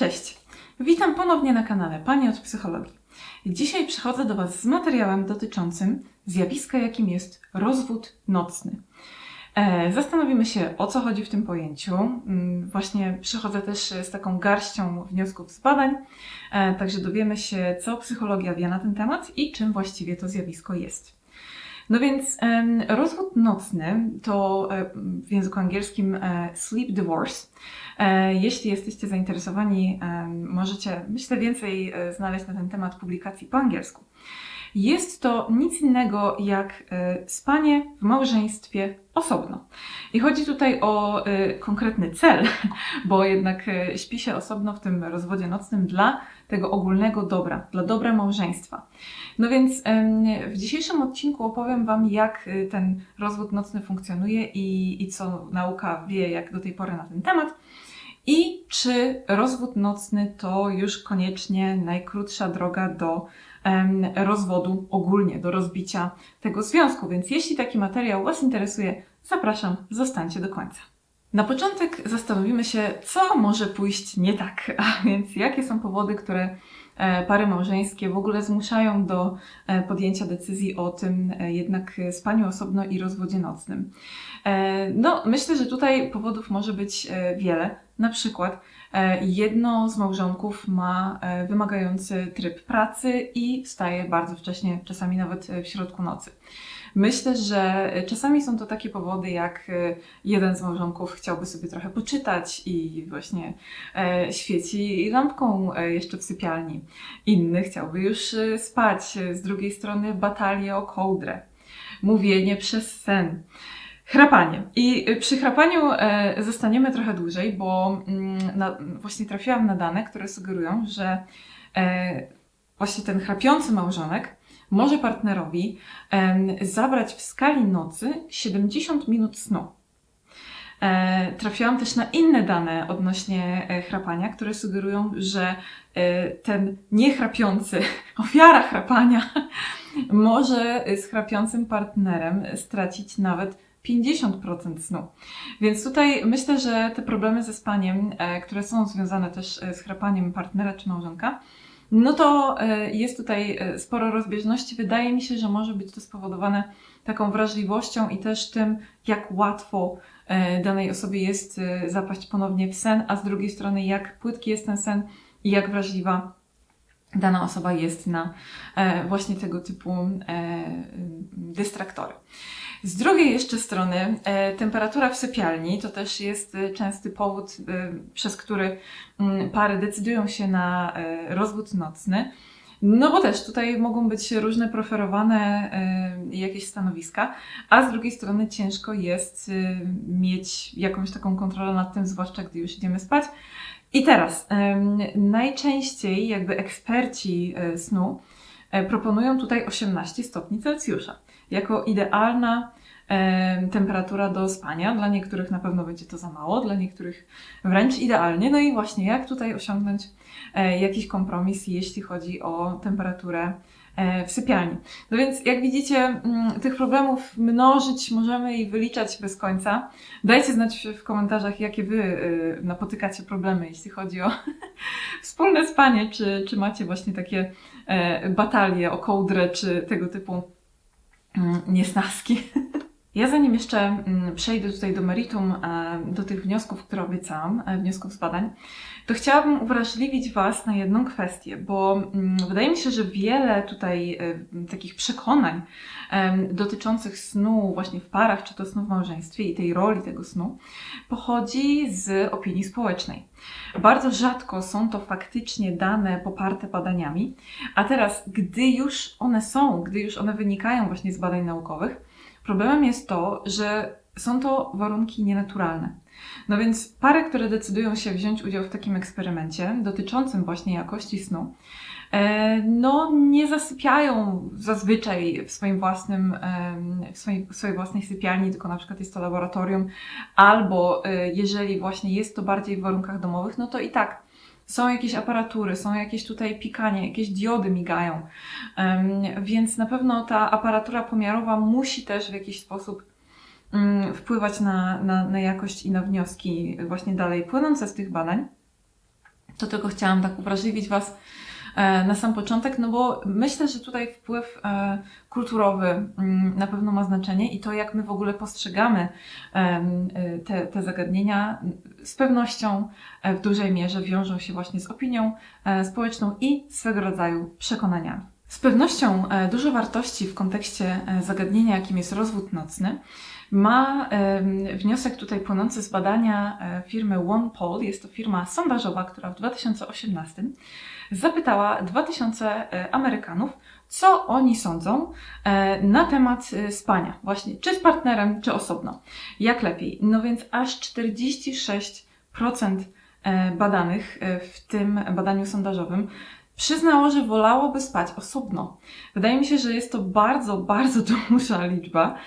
Cześć! Witam ponownie na kanale Pani od Psychologii. Dzisiaj przychodzę do Was z materiałem dotyczącym zjawiska, jakim jest rozwód nocny. E, Zastanowimy się, o co chodzi w tym pojęciu. Mm, Właśnie przychodzę też z taką garścią wniosków z badań, e, także dowiemy się, co psychologia wie na ten temat i czym właściwie to zjawisko jest. No więc rozwód nocny to e, w języku angielskim e, sleep divorce. E, Jeśli jesteście zainteresowani, możecie, myślę, więcej znaleźć na ten temat publikacji po angielsku. Jest to nic innego jak spanie w małżeństwie osobno. I chodzi tutaj o konkretny cel, bo jednak śpi się osobno w tym rozwodzie nocnym dla tego ogólnego dobra, dla dobra małżeństwa. No więc w dzisiejszym odcinku opowiem Wam, jak y, ten rozwód nocny funkcjonuje i, i co nauka wie, jak do tej pory na ten temat. I czy rozwód nocny to już koniecznie najkrótsza droga do em, rozwodu ogólnie, do rozbicia tego związku. Więc jeśli taki materiał Was interesuje, zapraszam, zostańcie do końca. Na początek zastanowimy się, co może pójść nie tak, a więc jakie są powody, które e, pary małżeńskie w ogóle zmuszają do e, podjęcia decyzji o tym e, jednak spaniu osobno i rozwodzie nocnym. No, myślę, że tutaj powodów może być wiele. Na przykład jedno z małżonków ma wymagający tryb pracy i wstaje bardzo wcześnie, czasami nawet w środku nocy. Myślę, że czasami są to takie powody, jak e, jeden z małżonków chciałby sobie trochę poczytać i właśnie e, świeci lampką e, jeszcze w sypialni. Inny chciałby już spać. Z drugiej strony batalie o kołdrę. Mówienie przez sen. Chrapanie. I przy chrapaniu zostaniemy trochę dłużej, bo mm, właśnie trafiłam na dane, które sugerują, że właśnie ten chrapiący małżonek może partnerowi zabrać w skali nocy 70 minut snu. E, trafiłam też na inne dane odnośnie e, chrapania, które sugerują, że e, ten niechrapiący, ofiara chrapania, może z chrapiącym partnerem stracić nawet 50% snu. Więc tutaj myślę, że te problemy ze spaniem, które są związane też z chrapaniem partnera czy małżonka, no to e, jest tutaj e, sporo rozbieżności. Wydaje mi się, że może być to spowodowane taką wrażliwością i też tym, jak łatwo e, danej osobie jest zapaść ponownie w sen, a z drugiej strony, jak płytki jest ten sen i jak wrażliwa dana osoba jest na e, właśnie tego typu e, dystraktory. Z drugiej jeszcze strony, e, temperatura w sypialni to też jest częsty powód, przez który mm, pary decydują się na rozwód nocny. No bo też tutaj mogą być różne preferowane jakieś stanowiska, a z drugiej strony ciężko jest mieć jakąś taką kontrolę nad tym, zwłaszcza gdy już idziemy spać. I teraz, najczęściej jakby eksperci e, snu e, proponują tutaj 18 stopni Celsjusza jako idealna em, temperatura do spania. Dla niektórych na pewno będzie to za mało, dla niektórych wręcz idealnie. No i właśnie jak tutaj osiągnąć jakiś kompromis, jeśli chodzi o temperaturę e, w sypialni. No więc jak widzicie, mm, tych problemów mnożyć możemy i wyliczać bez końca. Dajcie znać w- komentarzach, jakie wy y, napotykacie problemy, jeśli chodzi o wspólne spanie, czy, czy macie właśnie takie e, batalie o kołdrę, czy tego typu mm, niesnaski. Ja zanim jeszcze mm, przejdę tutaj do meritum, e, do tych wniosków, które obiecałam, e, wniosków z badań, to chciałabym uwrażliwić Was na jedną kwestię, bo mm, wydaje mi się, że wiele tutaj e, takich przekonań dotyczących snu właśnie w parach, czy to snu w małżeństwie i tej roli tego snu, pochodzi z opinii społecznej. Bardzo rzadko są to faktycznie dane poparte badaniami, a teraz, gdy już one są, gdy już one wynikają właśnie z badań naukowych, problemem jest to, że są to warunki nienaturalne. No więc pary, które decydują się wziąć udział w takim eksperymencie dotyczącym właśnie jakości snu, e, no nie zasypiają zazwyczaj w swoim własnym, w swojej, w swojej własnej sypialni, tylko na przykład jest to laboratorium, albo e, jeżeli właśnie jest to bardziej w warunkach domowych, no to i tak są jakieś aparatury, są jakieś tutaj pikanie, jakieś diody migają, więc na pewno ta aparatura pomiarowa musi też w jakiś sposób mm, wpływać na, na, na jakość i na wnioski właśnie dalej płynące z tych badań. To tylko chciałam tak uwrażliwić Was na sam początek, no bo myślę, że tutaj wpływ e, kulturowy mm, na pewno ma znaczenie i to, jak my w ogóle postrzegamy e, te, te zagadnienia, z pewnością e, w dużej mierze wiążą się właśnie z opinią e, społeczną i swego rodzaju przekonaniami. Z pewnością e, dużo wartości w kontekście e, zagadnienia, jakim jest rozwód nocny, ma wniosek tutaj płynący z badania e, firmy OnePoll. Jest to firma sondażowa, która w 2018 zapytała 2000 e, Amerykanów, co oni sądzą na temat spania. Właśnie, czy z partnerem, czy osobno. Jak lepiej? No więc aż 46% e, badanych w tym badaniu sondażowym przyznało, że wolałoby spać osobno. Wydaje mi się, że jest to bardzo, bardzo duża liczba,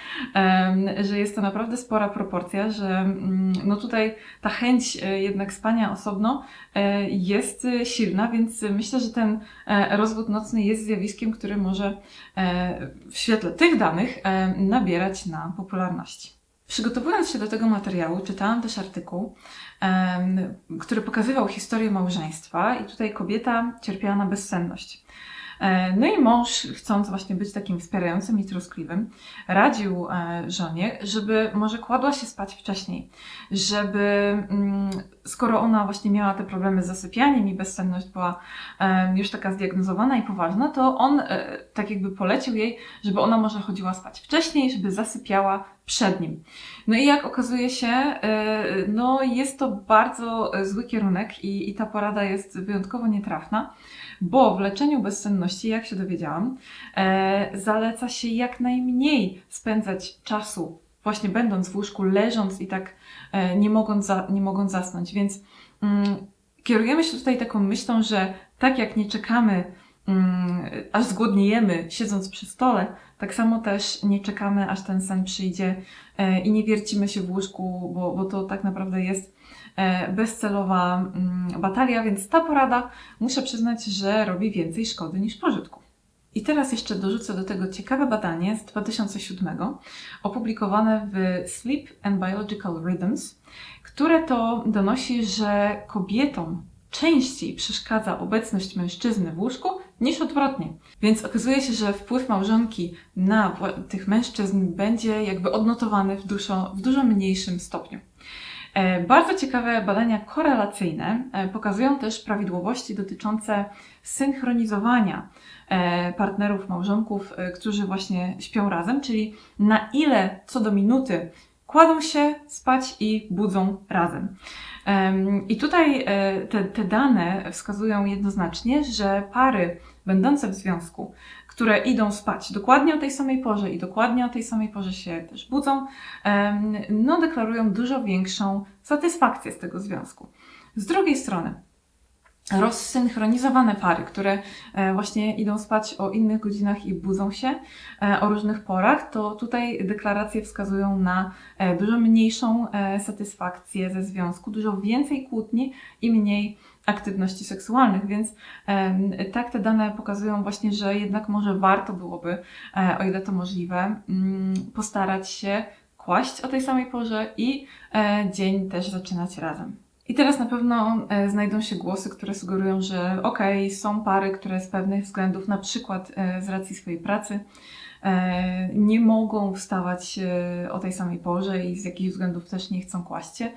że jest to naprawdę spora proporcja, że mm, no tutaj ta chęć e, jednak spania osobno e, jest e, silna, więc myślę, że ten rozwód nocny jest zjawiskiem, który może w świetle tych danych nabierać na popularności. Przygotowując się do tego materiału, czytałam też artykuł, który pokazywał historię małżeństwa i tutaj kobieta cierpiała na bezsenność. E, No i mąż, chcąc właśnie być takim wspierającym i troskliwym, radził e, żonie, żeby może kładła się spać wcześniej, żeby mm, skoro ona właśnie miała te problemy z zasypianiem i bezsenność była już taka zdiagnozowana i poważna, to on e, tak jakby polecił jej, żeby ona może chodziła spać wcześniej, żeby zasypiała przed nim. No i jak okazuje się, e, no jest to bardzo e, zły kierunek i, i ta porada jest wyjątkowo nietrafna, bo w leczeniu bezsenności, jak się dowiedziałam, e, zaleca się jak najmniej spędzać czasu właśnie będąc w łóżku, leżąc i tak nie mogąc, za, nie mogąc zasnąć. Więc mm, kierujemy się tutaj taką myślą, że tak jak nie czekamy, mm, aż zgłodniejemy siedząc przy stole, tak samo też nie czekamy, aż ten sen przyjdzie e, i nie wiercimy się w łóżku, bo, bo to tak naprawdę jest e, bezcelowa mm, batalia, więc ta porada muszę przyznać, że robi więcej szkody niż pożytku. I teraz jeszcze dorzucę do tego ciekawe badanie z 2007, opublikowane w Sleep and Biological Rhythms, które to donosi, że kobietom częściej przeszkadza obecność mężczyzny w łóżku niż odwrotnie. Więc okazuje się, że wpływ małżonki na tych mężczyzn będzie jakby odnotowany w dużo, w dużo mniejszym stopniu. E, Bardzo ciekawe badania korelacyjne e, pokazują też prawidłowości dotyczące synchronizowania e, partnerów, małżonków, którzy właśnie śpią razem, czyli na ile co do minuty kładą się spać i budzą razem. I tutaj e, te, te dane wskazują jednoznacznie, że pary będące w związku, które idą spać dokładnie o tej samej porze i dokładnie o tej samej porze się też budzą, no deklarują dużo większą satysfakcję z tego związku. Z drugiej strony, rozsynchronizowane pary, które e, właśnie idą spać o innych godzinach i budzą się e, o różnych porach, to tutaj deklaracje wskazują na e, dużo mniejszą satysfakcję ze związku, dużo więcej kłótni i mniej aktywności seksualnych, więc tak te dane pokazują właśnie, że jednak może warto byłoby, o ile to możliwe, mm, postarać się kłaść o tej samej porze i dzień też zaczynać razem. I teraz na pewno e, znajdą się głosy, które sugerują, że okej, są pary, które z pewnych względów, na przykład e, z racji swojej pracy, e, nie mogą wstawać o tej samej porze i z jakichś względów też nie chcą kłaść się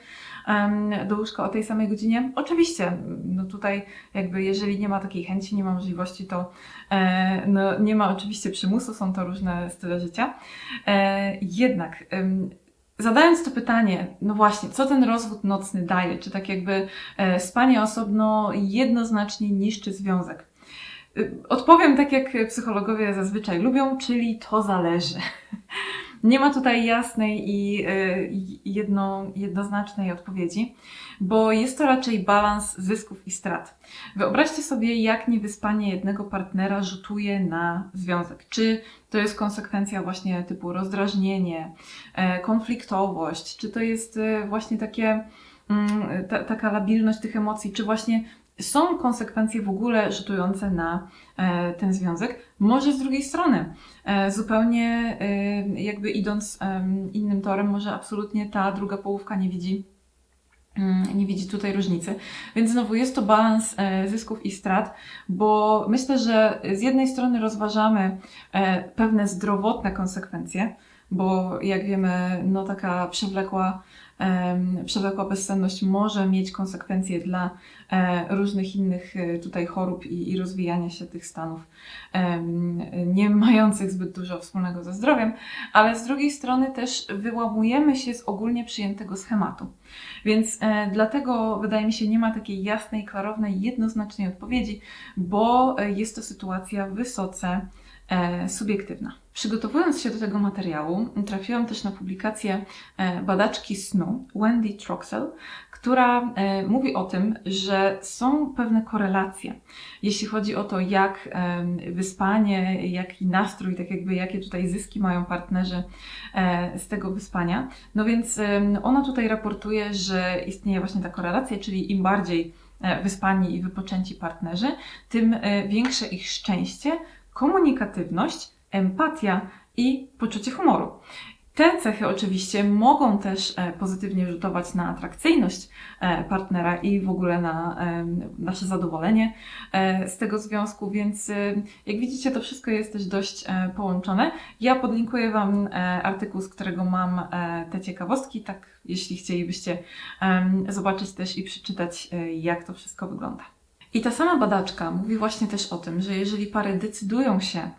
do łóżka o tej samej godzinie. Oczywiście, no tutaj jakby jeżeli nie ma takiej chęci, nie ma możliwości, to no, nie ma oczywiście przymusu, są to różne style życia. Jednak Zadając to pytanie, no właśnie, co ten rozwód nocny daje? Czy tak jakby e, spanie osobno jednoznacznie niszczy związek? Y, Odpowiem tak, jak psychologowie zazwyczaj lubią, czyli to zależy. Nie ma tutaj jasnej i y, i jedno, jednoznacznej odpowiedzi, bo jest to raczej balans zysków i strat. Wyobraźcie sobie, jak niewyspanie jednego partnera rzutuje na związek. Czy to jest konsekwencja właśnie typu rozdrażnienie, e, konfliktowość, czy to jest e, właśnie takie, mm, ta, taka labilność tych emocji, czy właśnie są konsekwencje w ogóle rzutujące na e, ten związek. Może z drugiej strony, e, zupełnie e, jakby idąc innym torem, może absolutnie ta druga połówka nie widzi mm, nie widzi tutaj różnicy. Więc znowu jest to balans zysków i strat, bo myślę, że z jednej strony rozważamy pewne zdrowotne konsekwencje, bo jak wiemy, no taka przewlekła, przewlekła bezsenność może mieć konsekwencje dla e, różnych innych e, tutaj chorób i, i rozwijania się tych stanów, nie mających zbyt dużo wspólnego ze zdrowiem, ale z drugiej strony też wyłamujemy się z ogólnie przyjętego schematu. Więc e, dlatego wydaje mi się, nie ma takiej jasnej, klarownej, jednoznacznej odpowiedzi, bo jest to sytuacja wysoce subiektywna. Przygotowując się do tego materiału, trafiłam też na publikację e, badaczki snu Wendy Troxell, która e, mówi o tym, że są pewne korelacje, jeśli chodzi o to, jak wyspanie, jaki nastrój, tak jakby jakie tutaj zyski mają partnerzy e, z tego wyspania. No więc ona tutaj raportuje, że istnieje właśnie ta korelacja, czyli im bardziej e, wyspani i wypoczęci partnerzy, tym e, większe ich szczęście, komunikatywność, empatia i poczucie humoru. Te cechy oczywiście mogą też e, pozytywnie rzutować na atrakcyjność e, partnera i w ogóle na em, nasze zadowolenie e, z tego związku, więc e, jak widzicie, to wszystko jest też dość e, połączone. Ja podlinkuję Wam e, artykuł, z którego mam e, te ciekawostki, tak jeśli chcielibyście zobaczyć też i przeczytać, e, jak to wszystko wygląda. I ta sama badaczka mówi właśnie też o tym, że jeżeli pary decydują się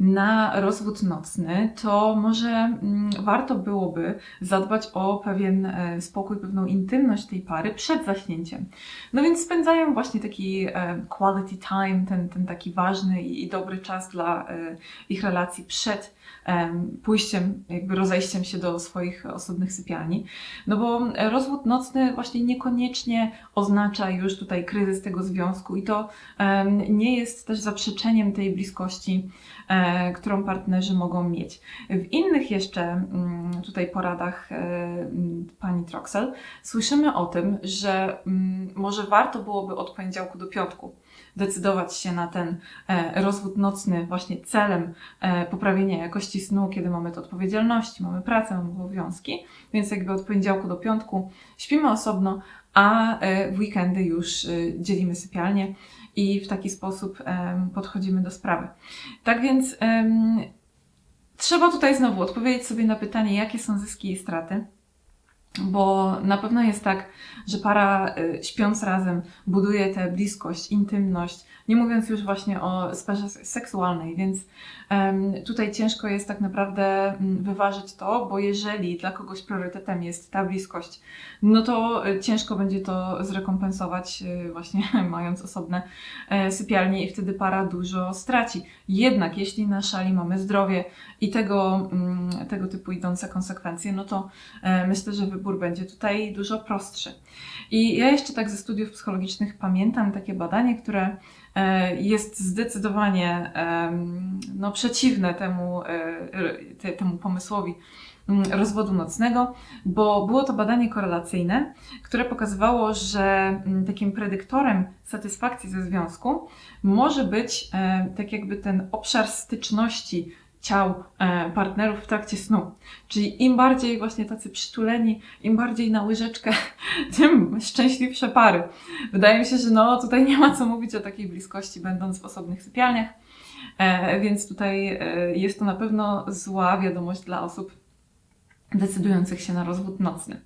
na rozwód nocny, to może mm, warto byłoby zadbać o pewien e, spokój, pewną intymność tej pary przed zaśnięciem. No więc spędzają właśnie taki e, quality time, ten, ten taki ważny i, dobry czas dla e, ich relacji przed em, pójściem, jakby rozejściem się do swoich osobnych sypialni. No bo rozwód nocny właśnie niekoniecznie oznacza już tutaj kryzys tego związku i to nie jest też zaprzeczeniem tej bliskości, którą partnerzy mogą mieć. W innych jeszcze mm, tutaj poradach e, pani Troxel słyszymy o tym, że mm, może warto byłoby od poniedziałku do piątku decydować się na ten e, rozwód nocny właśnie celem e, poprawienia jakości snu, kiedy mamy te odpowiedzialności, mamy pracę, mamy obowiązki, więc jakby od poniedziałku do piątku śpimy osobno, a e, w weekendy już e, dzielimy sypialnię i w taki sposób podchodzimy do sprawy. Tak więc trzeba tutaj znowu odpowiedzieć sobie na pytanie, jakie są zyski i straty. Bo na pewno jest tak, że para y, śpiąc razem buduje tę bliskość, intymność, nie mówiąc już właśnie o sferze seksualnej, więc tutaj ciężko jest tak naprawdę mm, wyważyć to, bo jeżeli dla kogoś priorytetem jest ta bliskość, no to y, ciężko będzie to zrekompensować y, właśnie mając osobne e, sypialnie i wtedy para dużo straci. Jednak jeśli na szali mamy zdrowie i tego, mm, tego typu idące konsekwencje, no to e, myślę, że wybór będzie tutaj dużo prostszy. I ja jeszcze tak ze studiów psychologicznych pamiętam takie badanie, które e, jest zdecydowanie no, przeciwne temu, e, te- temu pomysłowi mm, rozwodu nocnego, bo było to badanie korelacyjne, które pokazywało, że mm, takim predyktorem satysfakcji ze związku może być e, tak jakby ten obszar styczności ciał e, partnerów w trakcie snu. Czyli im bardziej właśnie tacy przytuleni, im bardziej na łyżeczkę, tym szczęśliwsze pary. Wydaje mi się, że no tutaj nie ma co mówić o takiej bliskości, będąc w osobnych sypialniach, e, więc tutaj e, jest to na pewno zła wiadomość dla osób decydujących się na rozwód nocny.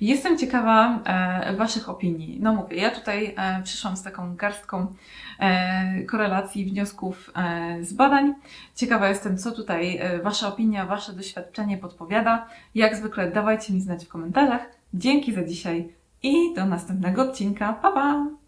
Jestem ciekawa e, Waszych opinii. No mówię, ja tutaj e, przyszłam z taką garstką e, korelacji, wniosków z badań. Ciekawa jestem, co tutaj Wasza opinia, Wasze doświadczenie podpowiada. Jak zwykle dawajcie mi znać w komentarzach. Dzięki za dzisiaj i do następnego odcinka. Pa, pa!